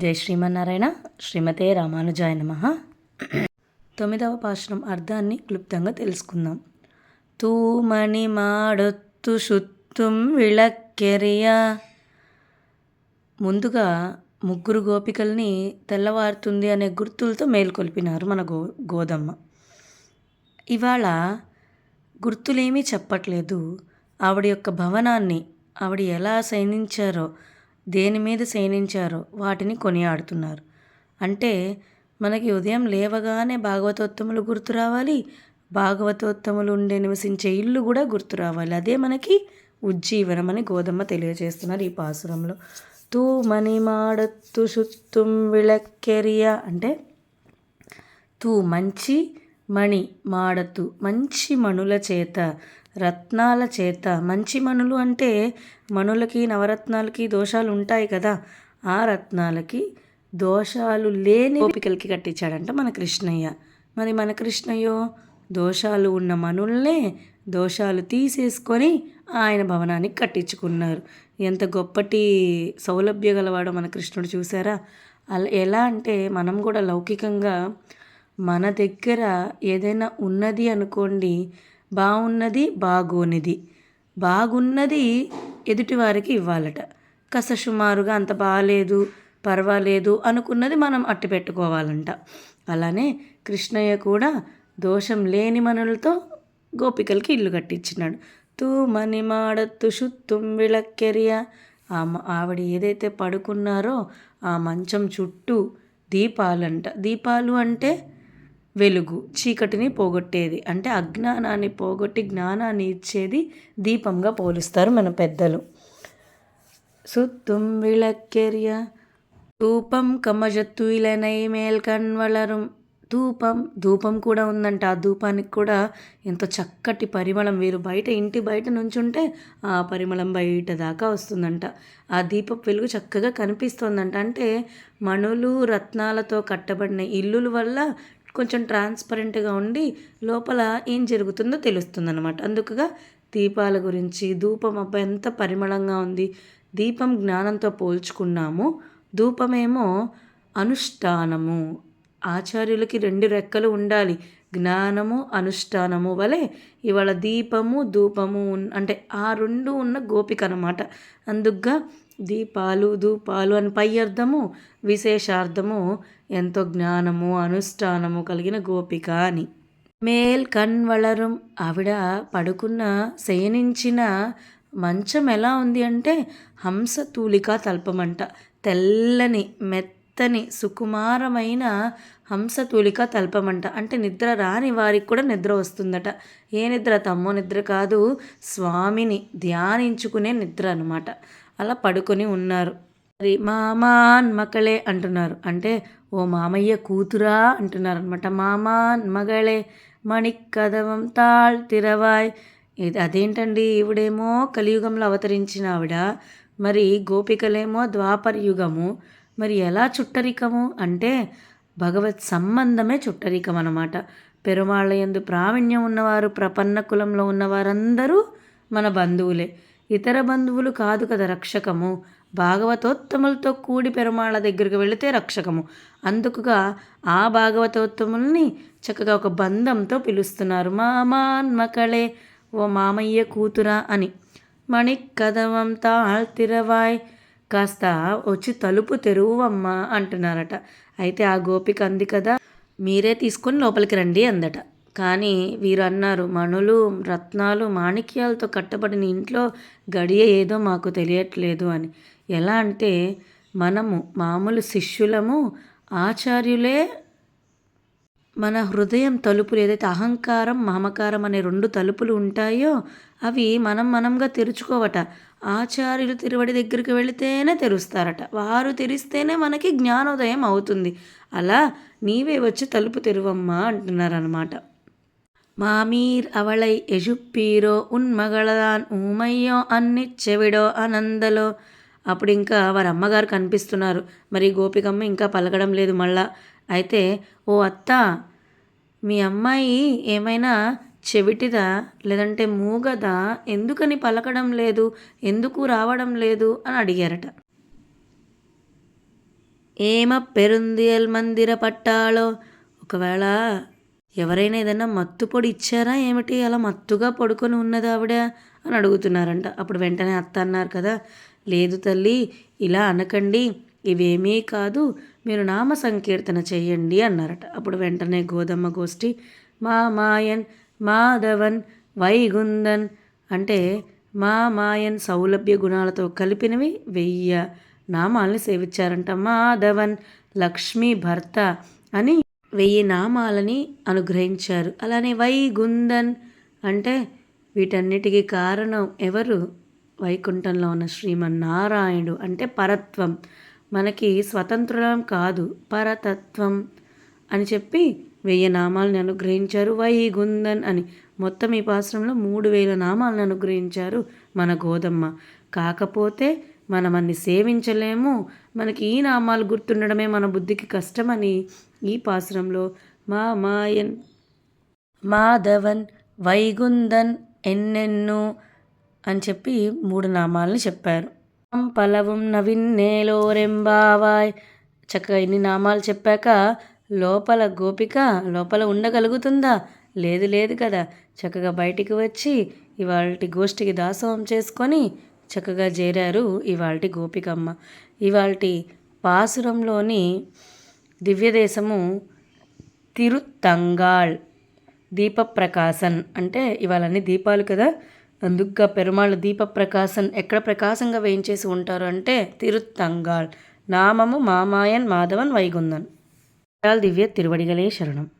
జై శ్రీమన్నారాయణ శ్రీమతే రామానుజాయ నమ. తొమ్మిదవ పాశ్రం అర్థాన్ని క్లుప్తంగా తెలుసుకుందాం. తూమణి మాడొత్తు శుత్తుం విళక్కెరియ. ముందుగా ముగ్గురు గోపికల్ని తెల్లవారుతుంది అనే గుర్తులతో మేల్కొల్పినారు మన గో గోదమ్మ. ఇవాళ గుర్తులేమీ చెప్పట్లేదు. ఆవిడ యొక్క భవనాన్ని ఆవిడ ఎలా శయనించారో దేని మీద శయనించారో వాటిని కొనియాడుతున్నారు. అంటే మనకి ఉదయం లేవగానే భాగవతోత్తములు గుర్తు రావాలి భాగవతోత్తములు ఉండే నివసించే ఇల్లు కూడా గుర్తు రావాలి. అదే మనకి ఉజ్జీవనం అని గోధమ్మ తెలియజేస్తున్నారు ఈ పాసురంలో. తూ మణి మాడత్తు శుత్తుం విళక్కెరియ అంటే తూ మంచి మణి మాడతు మంచి మణుల చేత రత్నాల చేత. మంచి మణులు అంటే మణులకి నవరత్నాలకి దోషాలు ఉంటాయి కదా. ఆ రత్నాలకి దోషాలు లేని గోపికలకి కట్టించాడంట మన కృష్ణయ్య. మరి మన కృష్ణయ్యో దోషాలు ఉన్న మనుల్నే దోషాలు తీసేసుకొని ఆయన భవనానికి కట్టించుకున్నారు. ఎంత గొప్పటి సౌలభ్య గలవాడో మన కృష్ణుడు చూసారా అలా ఎలా అంటే మనం కూడా లౌకికంగా మన దగ్గర ఏదైనా ఉన్నది అనుకోండి బాగున్నది బాగోనిది. బాగున్నది ఎదుటివారికి ఇవ్వాలట. కస సుమారుగా అంత బాగాలేదు పర్వాలేదు అనుకున్నది మనం అట్టు పెట్టుకోవాలంట. అలానే కృష్ణయ్య కూడా దోషం లేని మనులతో గోపికలకి ఇల్లు కట్టించినాడు. తూ మణి తుషు శుత్తుం విళక్కెరియ ఆ ఆవిడ ఏదైతే పడుకున్నారో ఆ మంచం చుట్టూ దీపాలంట. దీపాలు అంటే వెలుగు చీకటిని పోగొట్టేది. అంటే అజ్ఞానాన్ని పోగొట్టి జ్ఞానాన్ని ఇచ్చేది దీపంగా పోలుస్తారు మన పెద్దలు. సుత్తుం విళక్కెరియ ధూపం కమజత్తులనై ఇలనై మేల్కన్ ధూపం ధూపం కూడా ఉందంట. ఆ ధూపానికి కూడా ఎంతో చక్కటి పరిమళం. వీరు బయట ఇంటి బయట నుంచుంటే ఆ పరిమళం బయట దాకా వస్తుందంట. ఆ దీపం వెలుగు చక్కగా కనిపిస్తుందంట. అంటే మణులు రత్నాలతో కట్టబడిన ఇల్లుల వల్ల కొంచెం ట్రాన్స్పరెంట్గా ఉండి లోపల ఏం జరుగుతుందో తెలుస్తుంది అనమాట అందుకుగా దీపాల గురించి ధూపం అబ్బ ఎంత పరిమళంగా ఉంది. దీపం జ్ఞానంతో పోల్చుకున్నాము. ధూపమేమో అనుష్ఠానము. ఆచార్యులకి రెండు రెక్కలు ఉండాలి. జ్ఞానము అనుష్ఠానము వలె ఇవాళ దీపము ధూపము అంటే ఆ రెండు ఉన్న గోపిక అనమాట అందుకుగా దీపాలు ధూపాలు అని పై అర్థము విశేషార్థము ఎంతో జ్ఞానము అనుష్ఠానము కలిగిన గోపిక అని. మేల్ కన్వళరం ఆవిడ పడుకున్న శయనించిన మంచం ఎలా ఉంది అంటే హంస తూలిక తల్పమంట. తెల్లని మెత్తని సుకుమారమైన హంసతూలిక తల్పమంట. అంటే నిద్ర రాని వారికి కూడా నిద్ర వస్తుందట. ఏ నిద్ర? తమ్మో నిద్ర కాదు. స్వామిని ధ్యానించుకునే నిద్ర అనమాట అలా పడుకొని ఉన్నారు. మరి మామాన్ మకళే అంటున్నారు. అంటే ఓ మామయ్య కూతురా అంటున్నారు అనమాట మామాన్ మగళే కదవం తాళ్ తిరవాయ్. ఇది అదేంటండి? ఈవిడేమో కలియుగంలో అవతరించిన ఆవిడ. మరి గోపికలేమో ద్వాపర యుగము. మరి ఎలా చుట్టరికము? అంటే భగవత్ సంబంధమే చుట్టరికం అనమాట పెరుమాళ్ళ ఎందు ప్రావీణ్యం ఉన్నవారు ప్రపన్న కులంలో ఉన్నవారందరూ మన బంధువులే. ఇతర బంధువులు కాదు కదా రక్షకము. భాగవతోత్తములతో కూడి పెరుమాళ్ళ దగ్గరికి వెళితే రక్షకము. అందుకుగా ఆ భాగవతోత్తముల్ని చక్కగా ఒక బంధంతో పిలుస్తున్నారు. మామాన్మకళే ఓ మామయ్య కూతురా అని. మణి కదవం తాళ్తిరవాయ్ కాస్త వచ్చి తలుపు తెరువమ్మా అంటున్నారట. అయితే ఆ గోపిక అంది కదా మీరే తీసుకొని లోపలికి రండి అందట. కానీ వీరు అన్నారు మణులు రత్నాలు మాణిక్యాలతో కట్టబడిన ఇంట్లో గడియ ఏదో మాకు తెలియట్లేదు అని. ఎలా అంటే మనము మామూలు శిష్యులము ఆచార్యులే మన హృదయం తలుపులు ఏదైతే అహంకారం మమకారం అనే రెండు తలుపులు ఉంటాయో అవి మనం మనంగా తెరుచుకోవట. ఆచార్యులు తిరువడి దగ్గరికి వెళితేనే తెరుస్తారట. వారు తెరిస్తేనే మనకి జ్ఞానోదయం అవుతుంది. అలా నీవే వచ్చి తలుపు తెరువమ్మా అంటున్నారనమాట మామీర్ అవళై உன் மகளதான் ஊமையோ అన్నిచ్చెవిడో అనందలో అప్పుడు ఇంకా వారి అమ్మగారు కనిపిస్తున్నారు మరి గోపికమ్మ ఇంకా పలకడం లేదు మళ్ళా అయితే ఓ అత్త మీ అమ్మాయి ఏమైనా చెవిటిదా లేదంటే మూగదా ఎందుకని పలకడం లేదు ఎందుకు రావడం లేదు అని అడిగారట ఏమ పెరుందియల్ మందిర పట్టాలో ఒకవేళ ఎవరైనా ఏదైనా మత్తు పొడి ఇచ్చారా ఏమిటి? అలా మత్తుగా పడుకొని ఉన్నది ఆవిడ అని అడుగుతున్నారంట. అప్పుడు వెంటనే అత్త అన్నారు కదా లేదు తల్లి ఇలా అనకండి ఇవేమీ కాదు మీరు నామ సంకీర్తన చెయ్యండి అన్నారట. అప్పుడు వెంటనే గోదమ్మ గోష్ఠి మా మాయన్ మాధవన్ వైగుందన్ అంటే మా మాయన్ సౌలభ్య గుణాలతో కలిపినవి వెయ్య నామాల్ని సేవించారంట. మాధవన్ లక్ష్మీ భర్త అని వెయ్యి నామాలని అనుగ్రహించారు. అలానే వైగుందన్ అంటే వీటన్నిటికీ కారణం ఎవరు? వైకుంఠంలో ఉన్న శ్రీమన్నారాయణుడు అంటే పరత్వం. మనకి స్వతంత్రం కాదు పరతత్వం అని చెప్పి వెయ్యి నామాలను అనుగ్రహించారు వైగుందన్ అని. మొత్తం ఈ పాశ్రంలో మూడు వేల నామాలను అనుగ్రహించారు మన గోదమ్మ. కాకపోతే మనం అన్ని సేవించలేము. మనకి ఈ నామాలు గుర్తుండడమే మన బుద్ధికి కష్టమని ఈ పాశ్రంలో మా మాయన్ మాధవన్ వైగుందన్ ఎన్నెన్ను అని చెప్పి మూడు నామాలని చెప్పారు. పలవం నవిన్నేలోరెంబావాయ్ చక్కగా ఇన్ని నామాలు చెప్పాక లోపల గోపిక లోపల ఉండగలుగుతుందా? లేదు లేదు కదా. చక్కగా బయటికి వచ్చి ఇవాళ గోష్ఠికి దాసోహం చేసుకొని చక్కగా చేరారు ఇవాల్టి గోపికమ్మ. ఇవాల్టి పాసురంలోని దివ్యదేశము తిరుత్తంగాళ్ దీపప్రకాశన్. అంటే ఇవాళన్నీ దీపాలు కదా? అందుకుగా పెరుమాళ్ళ దీపప్రకాశన్ ఎక్కడ ప్రకాశంగా వేయించేసి ఉంటారు అంటే తిరుత్తంగాళ్. నామము మామాయన్ మాధవన్ వైగుందన్ దివ్య తిరువడిగలే శరణం.